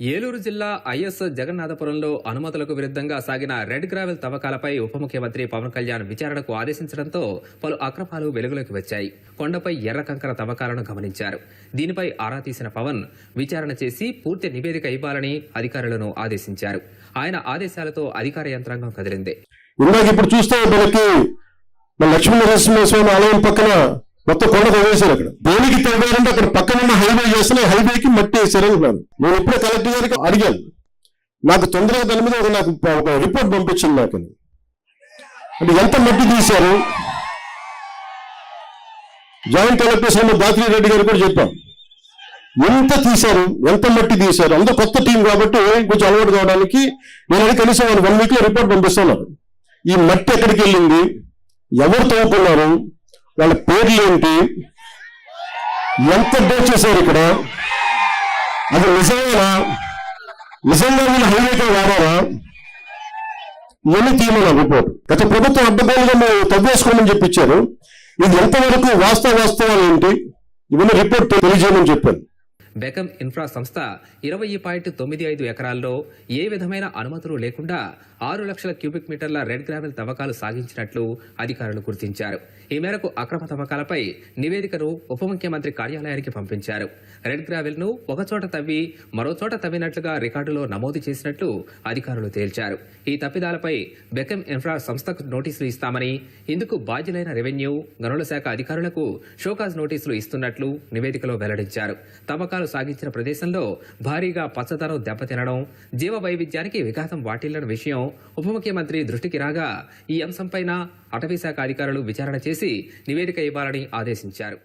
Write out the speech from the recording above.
ఏలూరు జిల్లా ఐఎస్ జగన్నాథపురంలో అనుమతులకు విరుద్ధంగా సాగిన రెడ్ గ్రావెల్ తవ్వకాలపై ఉప ముఖ్యమంత్రి పవన్ కళ్యాణ్ విచారణకు ఆదేశించడంతో పలు అక్రమాలు వెలుగులోకి వచ్చాయి. కొండపై ఎర్ర కంకర తవ్వకాలను గమనించారు. దీనిపై ఆరా తీసిన పవన్ విచారణ చేసి పూర్తి నివేదిక ఇవ్వాలని అధికారులను ఆదేశించారు. ఆయన ఆదేశాలతో అధికార యంత్రాంగం కదిలింది. ఇప్పుడు చూస్తే మనకి లక్ష్మీ నరసింహస్వామి ఆలయం పక్కన మొత్తం కొండ తవ్వేశారు అక్కడ. దేనికి తవ్వారంటే అక్కడ పక్కన ఉన్న హైవే చేసిన హైవేకి మట్టి వేసారు అంటున్నారు నేను ఇప్పుడే కలెక్టర్ గారికి అడిగాను. నాకు తొందరగా దాని మీద ఒక నాకు ఒక రిపోర్ట్ పంపించింది నాకు అంటే ఎంత మట్టి తీశారు? జాయింట్ కలెక్టర్ సమ దాత్రి రెడ్డి గారు కూడా చెప్పాం ఎంత తీశారు? ఎంత మట్టి తీశారు? అంత కొత్త టీం కాబట్టి కొంచెం అలవాటు కావడానికి నేను కనీసం వన్ వీక్లో రిపోర్ట్ పంపిస్తున్నారు ఈ మట్టి ఎక్కడికి వెళ్ళింది? ఎవరు తవ్వుకున్నారు? వాళ్ళ పేర్లు ఏంటి? ఎంత డేట్ చేశారు ఇక్కడ? అది నిజమేనా? నిజంగా వీళ్ళు హైలైట్ వాడారా? ఇవన్నీ తీయమని రిపోర్ట్ గత ప్రభుత్వం అడ్డగోలుగా మేము తవ్వేసుకోమని చెప్పించారు ఇది ఎంతవరకు వాస్తవ వాస్తవాలు ఏంటి? ఇవన్నీ రిపోర్ట్ తెలియజేయమని చెప్పాను. బెకమ్ ఇన్ఫ్రా సంస్థ ఇరవై పాయింట్ తొమ్మిది ఐదు ఎకరాల్లో ఏ విధమైన అనుమతులు లేకుండా ఆరు లక్షల క్యూబిక్ మీటర్ల రెడ్ గ్రావెల్ తవ్వకాలు సాగించినట్లు అధికారులు గుర్తించారు. ఈ మేరకు అక్రమ తవ్వకాలపై నివేదికను ఉప ముఖ్యమంత్రి కార్యాలయానికి పంపించారు. రెడ్ గ్రావెల్ను ఒకచోట తవ్వి మరోచోట తవ్వినట్లుగా రికార్డులో నమోదు చేసినట్లు అధికారులు తేల్చారు. ఈ తప్పిదాలపై బెకమ్ ఇన్ఫ్రా సంస్థకు నోటీసులు ఇస్తామని ఇందుకు బాధ్యులైన రెవెన్యూ గనుల శాఖ అధికారులకు షోకాజ్ నోటీసులు ఇస్తున్నట్లు నివేదికలో వెల్లడించారు. తవ్వకాలు సాగించిన ప్రదేశంలో భారీగా పచ్చదనం దెబ్బతినడం జీవ వైవిధ్యానికి విఘాతం వాటిల్లని విషయం ఉప ముఖ్యమంత్రి దృష్టికి రాగా ఈ అంశంపైన అటవీ శాఖ అధికారులు విచారణ చేసి నివేదిక ఇవ్వాలని ఆదేశించారు.